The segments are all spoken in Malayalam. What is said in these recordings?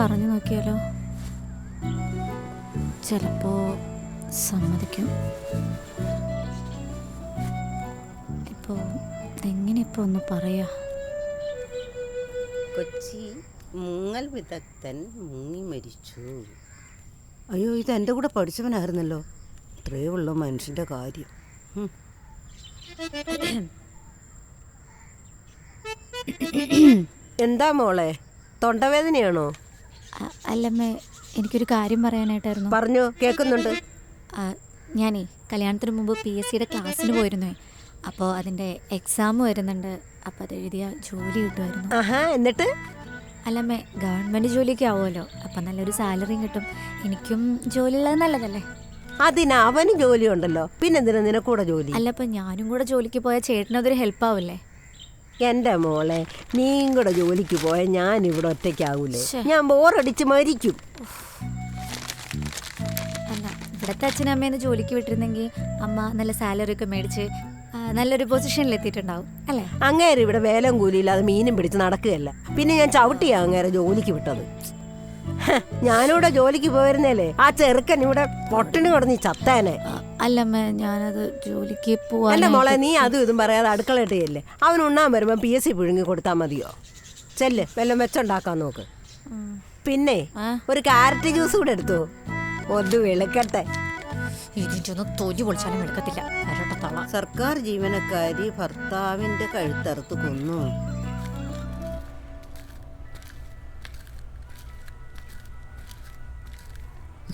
പറഞ്ഞു നോക്കിയാലോ? ചിലപ്പോ സമ്മതിക്കും. ഇപ്പോ എങ്ങനെ ഇപ്പൊ ഒന്ന് പറയാ? കൊച്ചി മുങ്ങൽ വിദഗ്ധൻ മുങ്ങി മരിച്ചു. അയ്യോ ഇത് എന്റെ കൂടെ പഠിച്ചവനായിരുന്നല്ലോ. ഇത്രയേ ഉള്ളൂ മനുഷ്യന്റെ കാര്യം. എന്താ മോളെ? തൊണ്ടവേദനയാണോ? അല്ലമ്മേ എനിക്കൊരു കാര്യം പറയാനായിട്ടായിരുന്നു. പറഞ്ഞു കേൾക്കുന്നുണ്ട്. ആ, ഞാനേ കല്യാണത്തിന് മുമ്പ് പി എസ് സിയുടെ ക്ലാസ്സിന് പോയിരുന്നു. അപ്പോൾ അതിന്റെ എക്സാം വരുന്നുണ്ട്. അപ്പോൾ അത് എഴുതിയ ജോലി കിട്ടുമായിരുന്നു. ആഹാ എന്നിട്ട്? അല്ലമ്മേ ഗവൺമെന്റ് ജോലിയൊക്കെ ആവുമല്ലോ. അപ്പം നല്ലൊരു സാലറിയും കിട്ടും. എനിക്കും ജോലി ഉള്ളത് നല്ലതല്ലേ? അതിന് അവന് ജോലി ഉണ്ടല്ലോ പിന്നെന്തിനാ നിനക്കൂടെ ജോലി? അല്ല അപ്പം ഞാനും കൂടെ ജോലിക്ക് പോയാൽ ചേട്ടനതൊരു ഹെൽപ്പ് ആവില്ലേ? എന്റെ മോളെ നീയും കൂടെ ജോലിക്ക് പോയ ഞാൻ ഇവിടെ ഒറ്റയ്ക്കാവൂലേ. ഞാൻ ബോറടിച്ച് മരിക്കും. അല്ല ഇവിടുത്തെ അച്ഛനും അമ്മേന്ന് ജോലിക്ക് വിട്ടിരുന്നെങ്കിൽ അമ്മ നല്ല സാലറി ഒക്കെ മേടിച്ച് നല്ലൊരു പൊസിഷനിൽ എത്തിയിട്ടുണ്ടാവും അല്ലേ? അങ്ങേരെ ഇവിടെ വേലം കൂലിയില്ലാതെ മീനും പിടിച്ച് നടക്കുകയല്ല. പിന്നെ ഞാൻ ചവിട്ടിയാ അങ്ങേരെ ജോലിക്ക് വിട്ടത്. ഞാനിവിടെ ജോലിക്ക് പോയിരുന്നേലേ ആ ചെറുക്കൻ ഇവിടെ പൊട്ടിന് കിടന്ന് ചത്തേനെ. അല്ലമ്മ ഞാനത് ജോലിക്ക് പോവാ അല്ല മോളെ നീ അതും ഇതും പറയാതെ അടുക്കളയിട്ടല്ലേ അവൻ ഉണ്ണാൻ വരുമ്പോൾ പി എസ് സി പുഴുങ്ങി കൊടുത്താൽ മതിയോ? ചെല്ല് വെല്ലം വെച്ചുണ്ടാക്കാൻ നോക്ക്. പിന്നെ ഒരു കാരറ്റ് ജ്യൂസ് കൂടെ എടുത്തു? ഒന്ന് വിളക്കട്ടെ. തൊലി പൊളിച്ചാലും എടുക്കത്തില്ല. വരട്ടെ തള സർക്കാർ ജീവനക്കാരി ഭർത്താവിന്റെ കഴുത്തറുത്ത് കൊന്നു.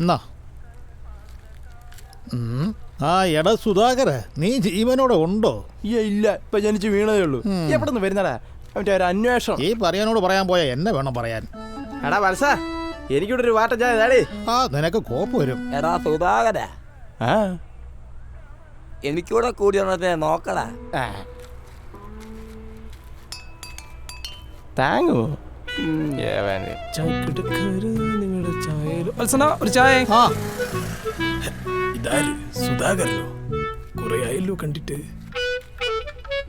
എന്നാ. ആ എടാ സുധാകര നീ ജീവനോടെ ഉണ്ടോ? ഇല്ല ഇപ്പൊ ജനിച്ച് വീണതേ ഉള്ളൂ. എവിടെ നിന്ന് വരുന്നടാ? മറ്റേ ഒരു അന്വേഷണം. ഈ പറയാനോട് പറയാൻ പോയാ എന്നെ വേണം പറയാൻ. എടാ വത്സ എനിക്കിവിടെ ഒരു വാട്ട ചായ ആ നിനക്ക് കോപ്പ് വരും. എടാ സുധാകര. ആ. എനിക്കൂടെ കൂടി ഒന്നത്തെ നോക്കടാ. താങ്ങോ വത്സന ഒരു ചായ. ആ. ഇതാര് സുധാകരനോ? കുറെ ആയല്ലോ കണ്ടിട്ട്.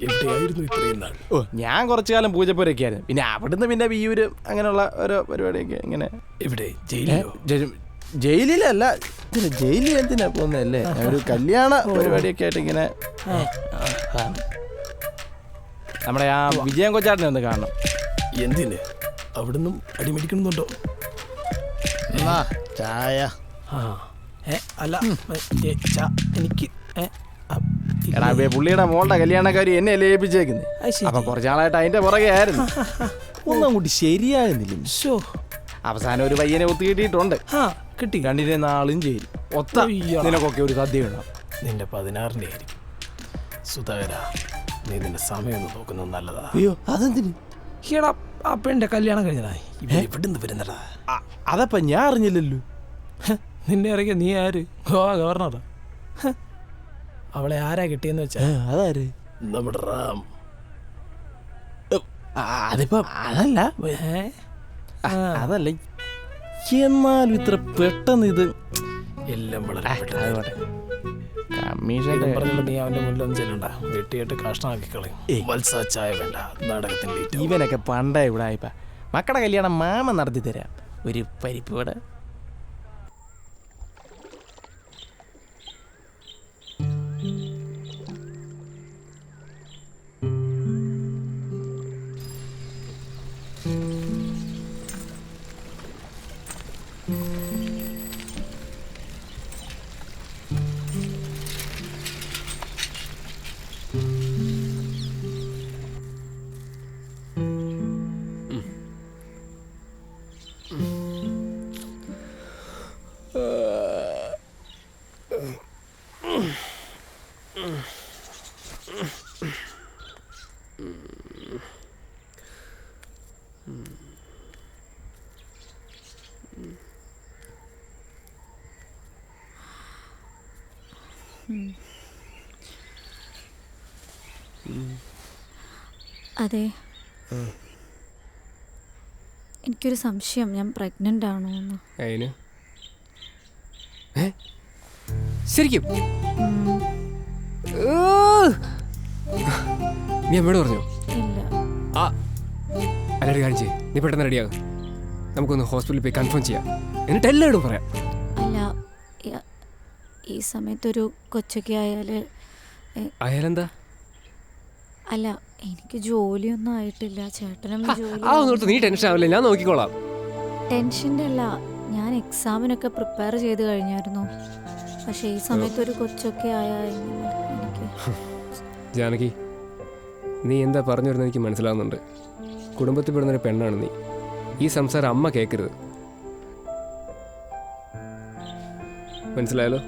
എവിടെയായിരുന്നു ഇത്രയും നാൾ? ഓ ഞാൻ കുറച്ചു കാലം പൂജപ്പുരൊക്കെ ആയിരുന്നു പിന്നെ അവിടുന്ന് പിന്നെ വിയൂര് അങ്ങനെയുള്ള ഓരോ പരിപാടിയൊക്കെ ഇങ്ങനെ. എവിടെ? ജയിലിലോ? ജയിലിലല്ല. ജയിലിൽ എന്തിനാ പോകുന്നതല്ലേ? ഒരു കല്യാണ പരിപാടിയൊക്കെ ആയിട്ട് ഇങ്ങനെ. നമ്മുടെ ആ വിജയൻ കൊച്ചാട്ടിനെ ഒന്ന് കാണണം. എന്തിന്? അവിടുന്ന് അടിമേടിക്കണമെന്നുണ്ടോ? ചായ. ആ. അല്ല എനിക്ക്. എടാ പുള്ളിയുടെ മോളുടെ കല്യാണക്കാരി എന്നെ അല്ലേ ഏൽപ്പിച്ചേക്കുന്നത് അപ്പൊ കുറച്ചാളായിട്ട് അതിന്റെ പുറകെ ആയിരുന്നു. ഒന്നും കൂടി ശരിയാകുന്നില്ല അവസാനം ഒരു പയ്യനെ ഒത്തു കിട്ടിയിട്ടുണ്ട്. ആ കിട്ടി. രണ്ടിനെ നാളും ചേരും ഒത്ത. നിനക്കൊക്കെ ഒരു സദ്യ വേണം. നിന്റെ പതിനാറിന്റെ ആയിരിക്കും. സുധാകര നീ നിന്റെ സമയം നോക്കുന്നത് നല്ലതാ. അയ്യോ അതെന്തിന്? ഈടാ ആ പെണ്ണിന്റെ കല്യാണം കഴിഞ്ഞതാ. എവിടെ ഇവിടുന്ന് വരുന്നടാ. അതപ്പ ഞാൻ അറിഞ്ഞില്ലല്ലോ. നിന്നെ ഇറങ്ങി നീ ആര്? ഗോവ ഗവർണറാ അവളെ ആരാ കിട്ടിയെന്ന് വെച്ചാ? അതാര്? നമ്മുടെ റാം. അതിപ്പോ അതല്ല. ആ, അതല്ല. എന്നാലും ഇത്ര പെട്ടെന്ന് ഇത് എല്ലാം വളരെ നീ അവന്റെ മുന്നിലൊന്നും ചെല്ലണ്ട. വെട്ടിയിട്ട് കഷ്ണമാക്കി കളയും വേണ്ട. നാടകത്തിന്റെ ഇവനൊക്കെ പണ്ടേ ഇവിടെ ആയിപ്പ. മക്കളുടെ കല്യാണം മാമ നടത്തി തരാം. ഒരു പരിപ്പ് ഇവിടെ അതെ. എനിക്കൊരു സംശയം. ഞാൻ പ്രഗ്നന്റ് ആണോ എന്ന് അതിന് ശരിക്കും! നീ അമ്മയോട് പറഞ്ഞോ? ആ അല്ലൊരു കാര്യം ചെയ്യ് നീ പെട്ടെന്ന് റെഡിയാകും നമുക്കൊന്ന് ഹോസ്പിറ്റലിൽ പോയി കൺഫേം ചെയ്യാം. എന്നിട്ട് എല്ലാവരും പറയാം. അല്ല ഈ- സമയത്തൊരു കൊച്ചൊക്കെ ആയാൽ അയാലെന്താ അല്ല എനിക്ക് ജോലിയൊന്നും ആയിട്ടില്ല. ചേട്ടനും ജോലി നീ ടെൻഷൻ ആവില്ല? ഞാൻ നോക്കിക്കോളാം. ടെൻഷന്റെ അല്ല ഞാൻ എക്സാമിനൊക്കെ പ്രിപ്പയർ ചെയ്ത് കഴിഞ്ഞായിരുന്നു. പക്ഷേ ഈ സമയത്ത് ഒരു കൊച്ചൊക്കെ എനിക്ക് ജാനകി നീ എന്താ പറഞ്ഞു വരുന്നത് എനിക്ക് മനസ്സിലാവുന്നുണ്ട്. കുടുംബത്തിൽ പെടുന്ന ഒരു പെണ്ണാണ് നീ. ഈ സംസാരം അമ്മ കേൾക്കരുത്. മനസ്സിലായല്ലോ?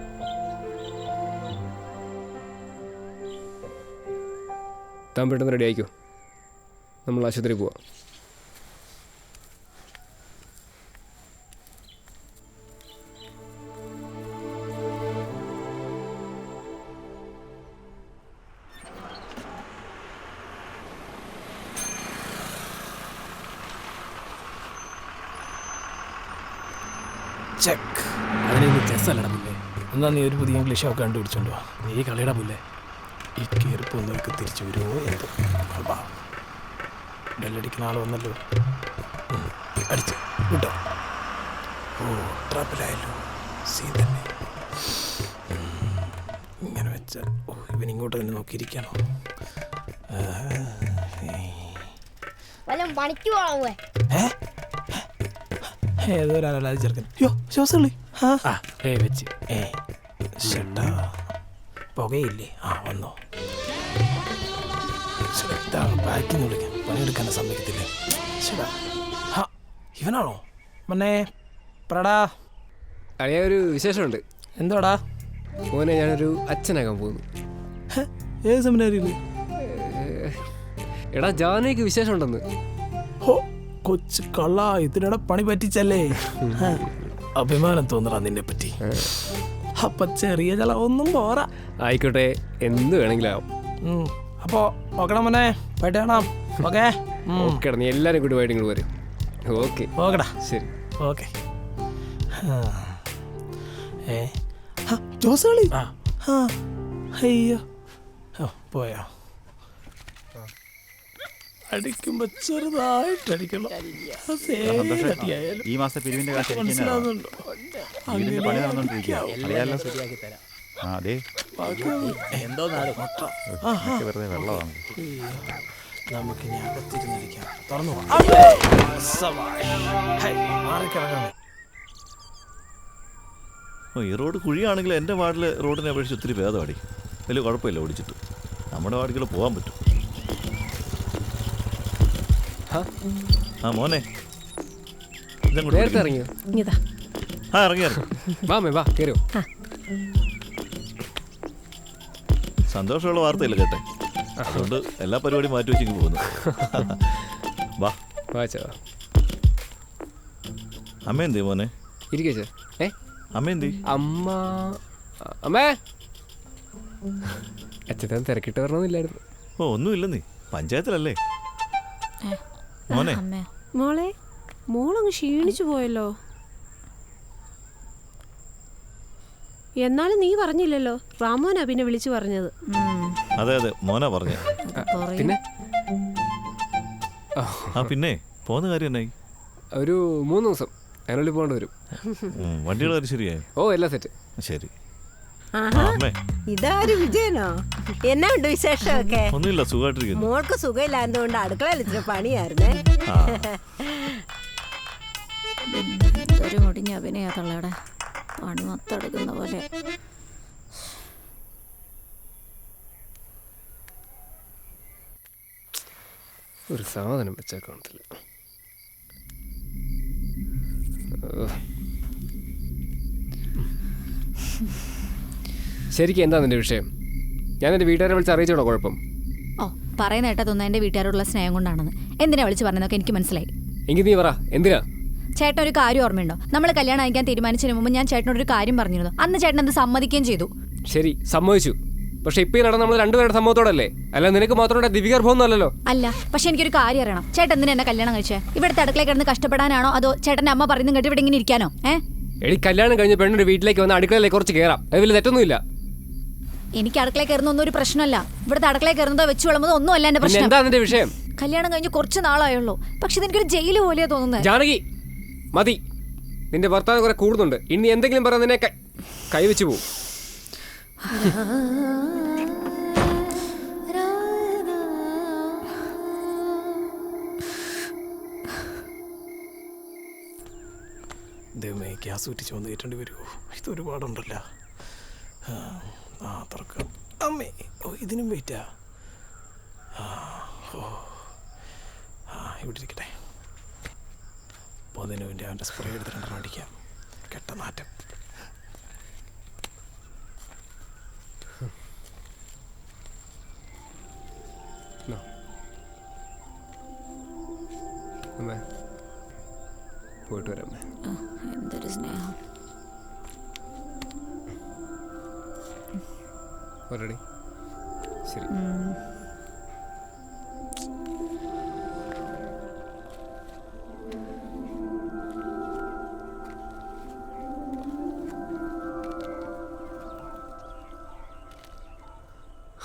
താൻ പെട്ടെന്ന് റെഡി ആയിക്കോ. നമ്മൾ ആശുപത്രി പോവാം. ചെക്ക് അതിനൊന്നും ചെസ് അല്ലടാ പുല്ലേ. എന്നാ നീ ഒരു പുതിയ ഇംഗ്ലീഷ് ഒക്കെ കണ്ടുപിടിച്ചോണ്ടോ നീ കളിയുടെ പുല്ലേ. ഈ കീർപ്പൊന്നൊക്കെ തിരിച്ചു വരുമോ എന്തോ? ബെല്ലടിക്കുന്ന ആൾ വന്നല്ലോ. അടിച്ചു. വിട്ടോ. ഓ ട്രാപ്പിലായല്ലോ സീൻ തന്നെ. ഇങ്ങനെ വെച്ചാൽ ഓ ഇവൻ ഇങ്ങോട്ട് തന്നെ നോക്കിയിരിക്കണോ? വല്ല പണിക്ക് പോണേ ഏതോ ചെറുക്കൻ യോ ശ്വാസമുള്ളി. ആ. ഏ വെച്ച്. ഏ ചേട്ടാ പുകയില്ലേ? ആ വന്നോ. ചേട്ടാ ബാക്കിൽ നിന്ന് വിളിക്കാം. പണിയെടുക്കാൻ സമ്മതിക്കത്തില്ലേ? ചേട്ടാ ഹാ ഇവനാണോ? മന്നെ പ്രടാ അളിയ ഒരു വിശേഷമുണ്ട്. എന്തോടാ? മോനെ ഞാനൊരു അച്ഛനാകാൻ പോകുന്നു. ഏത് സെമിനാരിയിൽ എടാ ജാനകിക്ക് വിശേഷമുണ്ടെന്ന്. ഹോ കൊച്ചു കള്ള ഇതിനിടെ പണി പറ്റിച്ചല്ലേ? അഭിമാനം തോന്നടാ നിന്നെ പറ്റി അപ്പൊ ചെറിയ ചില ഒന്നും പോരാ. ആയിക്കോട്ടെ എന്ത് വേണമെങ്കിലും ആവും ഉം. അപ്പോ നോക്കണം മോനെ പോയിട്ട് കാണാം. ഓക്കെ? ഓക്കെ നീ എല്ലാവരും കൂടി പോയിട്ട് ഇങ്ങോട്ട് വരും. ഓക്കെ. ഓക്കെടാ ശരി. ഓക്കെ. ഏ? ജോസ് കളി? ആ. അയ്യോ. പോയോ? അടിക്കുമ്പോ ചെറുതായിട്ട് അടിക്കണം. ഈ മാസത്തെ പിരിവിന്റെ കാശ് എനിക്ക് തന്നെ തരണം. മനസ്സിലാവുന്നുണ്ടോ? വീടിന്റെ പണി അറിയാലോ അതെ. ഇതൊക്കെ വെറുതെ വെള്ളമാണ് നമുക്ക് ഇനി അകത്തിരുന്നിരിക്കാം. തുറന്നു ഈ റോഡ് കുഴിയാണെങ്കിൽ എന്റെ വാർഡിൽ റോഡിനെ അപേക്ഷിച്ച് ഒത്തിരി ഭേദമാടി വലിയ കുഴപ്പമില്ല ഓടിച്ചിട്ട്. നമ്മുടെ വാർഡിൽ പോകാൻ പറ്റും. ആ മോനെ. നേരത്തെ ഇറങ്ങിയോ? ആ ഇറങ്ങി വാ മേ വാ കയറിയോ സന്തോഷമുള്ള വാർത്തയില്ല കേട്ടെ അതുകൊണ്ട് എല്ലാ പരിപാടിയും മാറ്റി വെച്ചിങ്ങ് പോകുന്നു. വാ. വാച്ചാ അമ്മ എന്തേ മോനെ? ഇരിക്കേ ഏ? അമ്മ എന്തേ അമ്മ അമ്മേ. അച്ഛൻ തിരക്കിട്ട് വരണമെന്നില്ലായിരുന്നു. ഓ ഒന്നുമില്ല നീ പഞ്ചായത്തിലല്ലേ? ഏ, മോനെ. മോളെ മോളങ്ങ് ക്ഷീണിച്ചു പോയല്ലോ. എന്നാലും നീ പറഞ്ഞില്ലല്ലോ. റാമോനാ പിന്നെ വിളിച്ചു പറഞ്ഞത്. അതെ അതെ. മോനാ പറഞ്ഞു. പിന്നെ? ആ പിന്നെ? പോന്ന കാര്യം എന്നായി? ഒരു മൂന്ന് ദിവസം. അതിനുള്ളിൽ പോകേണ്ടി വരും. വണ്ടിയുടെ കാര്യം ശരിയായി? ഓ എല്ലാം സെറ്റ്. ശരി. ഇതാര് വിജയനോ? എന്നാ ഉണ്ട് വിശേഷമൊക്കെ? ഒന്നുമില്ല സുഖമായിട്ടിരിക്കുന്നു. മോൾക്ക് സുഖമില്ലാത്തതുകൊണ്ട് അടുക്കളയിൽ ഇച്ചിരി പണിയായിരുന്നേ? എന്തൊരു മുടിഞ്ഞ അഭിനയാ തള്ളയുടെ. പണി മൊത്തം എടുക്കുന്ന പോലെ. ഒരു സാധനം വെച്ചാൽ കാണത്തില്ല ശരിക്കും എന്താ നിന്റെ വിഷയം? ഞാൻ എന്റെ വീട്ടുകാരെ വിളിച്ച് അറിയിച്ചോളോ കുഴപ്പം? ഓ പറയുന്ന കേട്ടാ തോന്നുന്നു എന്റെ വീട്ടുകാരോടുള്ള സ്നേഹം കൊണ്ടാണെന്ന്. എന്തിനാ വിളിച്ച് പറഞ്ഞതൊക്കെ എനിക്ക് മനസ്സിലായി. എങ്കിൽ നീ പറ എന്തിനാ? ചേട്ടൻ ഒരു കാര്യം ഓർമ്മയുണ്ടോ? നമ്മൾ കല്യാണം അയക്കാൻ തീരുമാനിച്ചതിന് മുമ്പ് ഞാൻ ചേട്ടനോട് ഒരു കാര്യം പറഞ്ഞിരുന്നു. അന്ന് ചേട്ടൻ അത് സമ്മതിക്കുകയും ചെയ്തു. ശരി സമ്മതിച്ചു. പക്ഷെ ഇപ്പൊ നടന്ന നമ്മൾ രണ്ടുപേരുടെ സംഭവത്തോടല്ലേ അല്ല നിനക്ക് മാത്രമേ ദിവ്യഗർഭം അല്ലല്ലോ അല്ല പക്ഷെ എനിക്കൊരു കാര്യം അറിയണം. ചേട്ടൻ എന്തിനാ എന്നെ കല്യാണം കഴിച്ചേ? ഇവിടുത്തെ അടുക്കളയിൽ കിടന്ന് കഷ്ടപ്പെടാനാണോ? അതോ ചേട്ടന്റെ അമ്മ പറയുന്നത് കേട്ട് ഇവിടെ ഇങ്ങനെ ഇരിക്കാനോ? ഏഹ് എടി കല്യാണം കഴിഞ്ഞ് പെണ്ണൊരു വീട്ടിലേക്ക് വന്ന് അടുക്കളയിലേക്ക് കുറച്ച് കയറാം അത് വലിയ തെറ്റൊന്നുമില്ല. എനിക്ക് അടുക്കളയിൽ കയറുന്ന ഒരു പ്രശ്നമല്ല. ഇവിടുത്തെ അടുക്കളയിൽ കയറുന്നതോ വെച്ച് വിളമ്പതോ ഒന്നും അല്ല എന്റെ പ്രശ്നം. എന്താ നിന്റെ വിഷയം? കല്യാണം കഴിഞ്ഞ് കുറച്ച് നാളായുള്ളൂ. പക്ഷെ ഇതെനിക്കൊരു ജയിൽ പോലെയാ തോന്നുന്നത് ജാനകി മതി. നിന്റെ ഭർത്താവ് കുറെ കൂടുന്നുണ്ട്. ഇനി എന്തെങ്കിലും പറഞ്ഞ നിന്നെ കൈ- കൈവച്ച് പോവും. ദൈവമേ ഗ്യാസ് ഊറ്റിച്ച് വന്ന് കയറ്റേണ്ടി വരുമോ ഇത് ഒരുപാടുണ്ടല്ലോ. ആ, തുറക്കാം. അമ്മേ ഓ ഇതിനും വെയിറ്റാ ആ. ഓ. ആ ഇവിടെ ഇരിക്കട്ടെ. വേണ്ടി അവന്റെ സ്പ്രേ എടുത്ത് അടിക്കാം. കെട്ട നാറ്റം.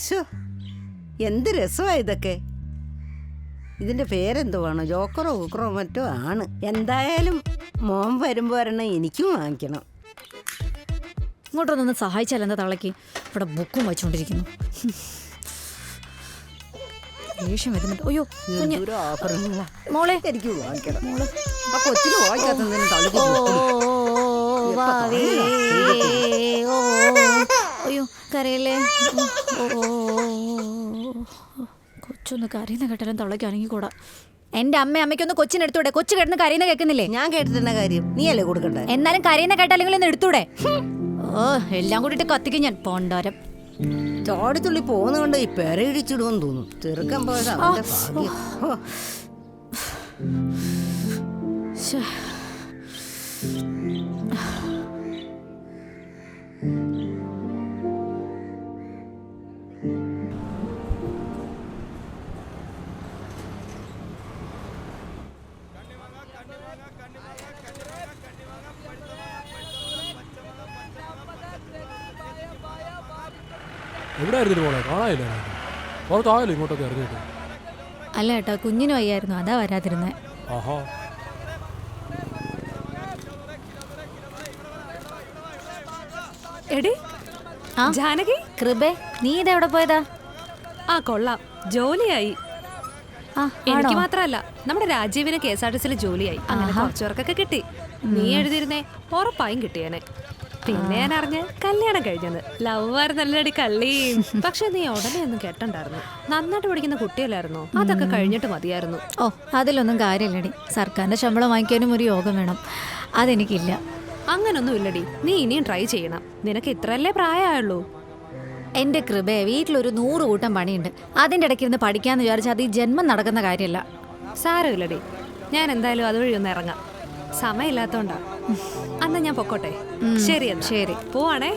ശ്ശോ, എന്ത് രസമാ ഇതൊക്കെ. ഇതിന്റെ പേരെന്തുവാണ്? ജോക്കറോ ഊക്കറോ മറ്റോ ആണ്. എന്തായാലും മോൻ വരുമ്പോ ഒരെണ്ണം എനിക്കും വാങ്ങിക്കണം. ഇങ്ങോട്ടൊന്നും സഹായിച്ചാൽ എന്താ തളയ്ക്ക് ഇവിടെ ബുക്കും വായിച്ചുകൊണ്ടിരിക്കുന്നു ദേഷ്യം വരുന്നുണ്ട്. അയ്യോ കുഞ്ഞ്. മോളെ. എനിക്ക് വാങ്ങിക്കണം. ആ കൊച്ചിന് വാങ്ങിക്കാത്തതിന് തളിക്ക് ഓ, കൊടുക്കണം. ഓ, വാവേ, ഓ, അയ്യോ കരയല്ലേ? ഓ, കൊച്ചൊന്ന് കരയുന്ന കേട്ടാലും തുളയ്ക്കാണെങ്കിൽ കൂടാ. എന്റെ അമ്മ അമ്മയ്ക്കൊന്ന് കൊച്ചിനെടുത്തൂടെ കൊച്ചു കിടന്ന് കരയുന്ന കേൾക്കുന്നില്ലേ? ഞാൻ കേട്ടിട്ടുണ്ട കാര്യം നീ അല്ലേ കൊടുക്കണ്ടേ? എന്നാലും കരയുന്ന കേട്ടാലെങ്കിലും ഒന്ന് എടുത്തൂടെ? ഓ എല്ലാം കൂടിയിട്ട് കത്തിക്കും ഞാൻ. പോണ്ടാരം. ചാടിത്തുള്ളി പോകുന്നതുകൊണ്ട് ഈ പെരയിടിച്ചിടുമെന്ന് തോന്നും ചെറുക്കം പോയത് അവന്റെ ഭാഗ്യം. ഹോ. ശ്ശേ. എവിടെ ആയിരുന്നു പോണേ കാണാനില്ല പുറത്തായല്ലോ ഇങ്ങോട്ടൊക്കെ ഇറങ്ങിയിട്ട്? അല്ല ഏട്ടാ കുഞ്ഞിന് വയ്യായിരുന്നു അതാ വരാതിരുന്നേ. ആഹാ. എടി ആ ജാനകി? കൃപേ നീ ഇതെവിടെ പോയതാ? ആ കൊള്ളാം. ജോലിയായി. ആ എനിക്ക് ആണോ? മാത്രമല്ല നമ്മുടെ രാജീവിന് കെ എസ് ആർ ടി സിയിൽ ജോലിയായി. അങ്ങനെ കുറച്ചു പേർക്കൊക്കെ കിട്ടി. നീ എഴുതിയിരുന്നേ ഉറപ്പായും കിട്ടിയേനെ. പിന്നെ ഞാൻ അറിഞ്ഞ കല്യാണം കഴിഞ്ഞത്. ലവ് നല്ല അടി കള്ളി. പക്ഷെ നീ ഉടനെ ഒന്നും കേട്ടണ്ടായിരുന്നു നന്നായിട്ട് പഠിക്കുന്ന കുട്ടിയല്ലായിരുന്നു? അതൊക്കെ കഴിഞ്ഞിട്ട് മതിയായിരുന്നു. ഓ അതിലൊന്നും കാര്യമില്ലടി. സർക്കാരിന്റെ ശമ്പളം വാങ്ങിക്കാനും ഒരു യോഗം വേണം. അതെനിക്കില്ല. അങ്ങനൊന്നും ഇല്ലടി. നീ ഇനിയും ട്രൈ ചെയ്യണം. നിനക്ക് ഇത്രയല്ലേ പ്രായമായുള്ളൂ. എന്റെ കൃപയെ വീട്ടിലൊരു നൂറ് കൂട്ടം പണിയുണ്ട്. അതിന്റെ ഇടയ്ക്ക് ഇരുന്ന് പഠിക്കാന്ന് വിചാരിച്ചാൽ അത് ഈ ജന്മം നടക്കുന്ന കാര്യമല്ല. സാരമില്ലടി. ഞാൻ എന്തായാലും അതുവഴി ഒന്ന് ഇറങ്ങാം. സമയമില്ലാത്തോണ്ടാ. അന്നാ ഞാൻ പൊക്കോട്ടെ? ശരി എന്നാ. ശരി. പോവാണേ.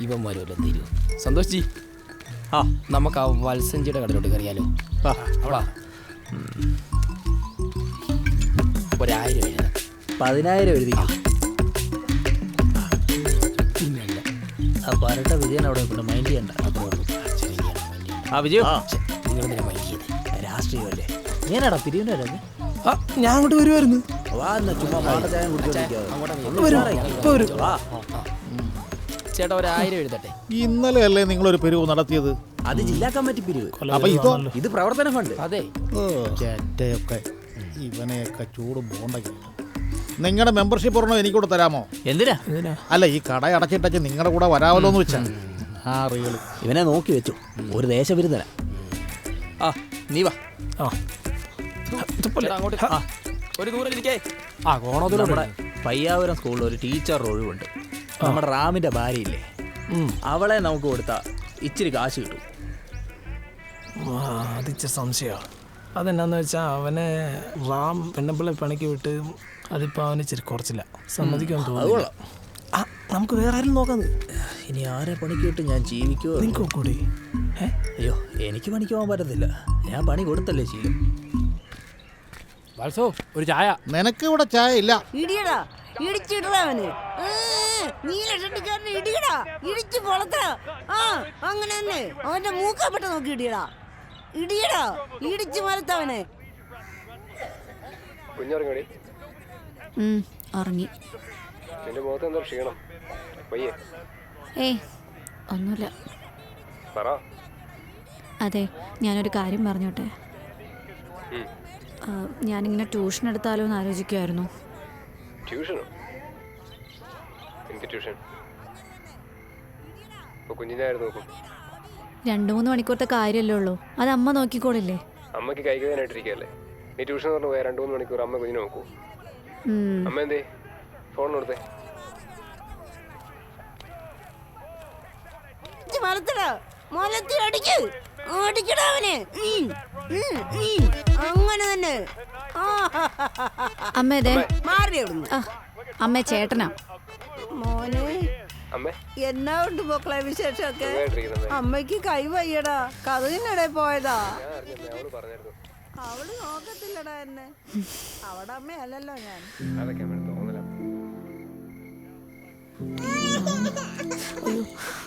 ഇവന്മാരും എല്ലാം തീരൂ? സന്തോഷ് ജി. നമുക്ക് ആ വത്സഞ്ചിയുടെ കടലോട്ട് കയറിയാലോ. ഒരായിരം എഴുതാം പതിനായിരം എഴുതി. ആ. വിജയൻ അവിടെ കൊണ്ട് മൈൻഡ് ചെയ്യണ്ട. ആ വിജയ് നിങ്ങൾ മൈൻഡ് ചെയ്തത് രാഷ്ട്രീയമല്ലേ. ഞാനാടാ പിരിയുന്ന ആ ഞാൻ അങ്ങോട്ട് വരുമായിരുന്നു വാ എന്നാ ചുമ്മാ ചായ കുടിച്ചു വരും. ഇപ്പൊ വരും. ചേട്ടാ ഒരായിരം എഴുതട്ടെ. ഇന്നലെ അല്ലേ നിങ്ങളൊരു പിരിവ് നടത്തിയത്? അത് ജില്ലാ കമ്മിറ്റി പിരിവ്. അപ്പൊ ഇതോ ഇത് പ്രവർത്തന ഫണ്ട്. അതെ. ചേട്ടയൊക്കെ. ഇവനെയൊക്കെ ചൂട് ബോണ്ടയ്ക്ക് നിങ്ങളുടെ മെമ്പർഷിപ്പ് ഒരെണ്ണം എനിക്കൂടെ തരാമോ? എന്തിനാ? അല്ല ഈ കട അടച്ചിട്ടച്ച് നിങ്ങളുടെ കൂടെ വരാമല്ലോ എന്ന് വെച്ചാ. ആ റിയൽ ഇവനെ നോക്കി വെച്ചു. ഒരു ദേശവിരുദ്ധന ആ നീ വാ. അങ്ങോട്ട് ഒരു ദൂരം ഇരിക്കേ ആ നമ്മുടെ പയ്യാവരം സ്കൂളിൽ ഒരു ടീച്ചർ ഒഴിവുണ്ട്. നമ്മുടെ റാമിന്റെ ഭാര്യയില്ലേ? അവളെ നമുക്ക് കൊടുത്ത ഇച്ചിരി കാശ് കിട്ടും. അതിച്ച സംശയമാണ് അതെന്നാന്ന് വെച്ചാൽ അവനെ റാം പെണ്ണപ്പിള്ളെ പണിക്ക് വിട്ട് അതിപ്പോൾ അവന് ഇച്ചിരി കുറച്ചില്ല. സമ്മതിക്കാൻ തോന്നുന്നു നമുക്ക് വേറെ ആരും നോക്കാം ഇനി ആരെ പണിക്ക് വിട്ട് ഞാൻ ജീവിക്കോ നിങ്ങൾക്ക് കൂടി അയ്യോ എനിക്ക് പണിക്ക് പോകാൻ പറ്റത്തില്ല. ഞാൻ പണി കൊടുത്തല്ലേ ചെയ്യും. ഒരു ചായ. നിനക്ക് ഇവിടെ ചായ ഇല്ല. ഇടിയടാ ഇടിച്ചിടാ അവന്. നീല ഷട്ടിക്കാരനെ ഇടിയടാ. ഇടിച്ച് പൊളത്തടാ ആ അങ്ങനെ തന്നെ. അവന്റെ മൂക്കപ്പെട്ട നോക്കി ഇടിയടാ. ഇടിയടാ. ഇടിച്ച് മരത്തവനെ കുഞ്ഞുറങ്ങടി. ഉം, ഉറങ്ങി. നിന്റെ മുഖത്ത് എന്താ ക്ഷീണം. പയ്യേ ഏയ് ഒന്നുമില്ല. പറ. അതെ ഞാനൊരു കാര്യം പറഞ്ഞോട്ടെ? ഞാനിങ്ങനെ ട്യൂഷൻ എടുത്താലോ എന്ന് ആലോചിക്കുമായിരുന്നു ട്യൂഷനോ? എന്ത് ട്യൂഷൻ കുഞ്ഞിനായിരുന്നു നോക്കും. രണ്ട് മൂന്ന് മണിക്കൂറത്തെ കാര്യമല്ലേ ഉള്ളൂ. അത് അമ്മ നോക്കിക്കോളില്ലേ? അമ്മയ്ക്ക് കൈകാനായിട്ടിരിക്കല്ലേ നീ ട്യൂഷൻ പറഞ്ഞു പോയാൽ രണ്ടു മൂന്ന് മണിക്കൂർ അമ്മ കുഞ്ഞിനെ നോക്കൂ. അമ്മ എന്തേ? ഫോൺ കൊടുത്തേ. അടിക്ക്. അങ്ങനെ തന്നെ. അമ്മ മാറി അമ്മ ചേട്ടനാ. മോനെ. എന്നാ ഉണ്ട് മക്കളെ വിശേഷമൊക്കെ? അമ്മയ്ക്ക് കൈ വയ്യടാ. കഥകിനിടെ പോയതാ. അവൾ നോക്കത്തില്ലടാ എന്നെ. അവിടെ അമ്മയല്ലല്ലോ ഞാൻ. അയ്യോ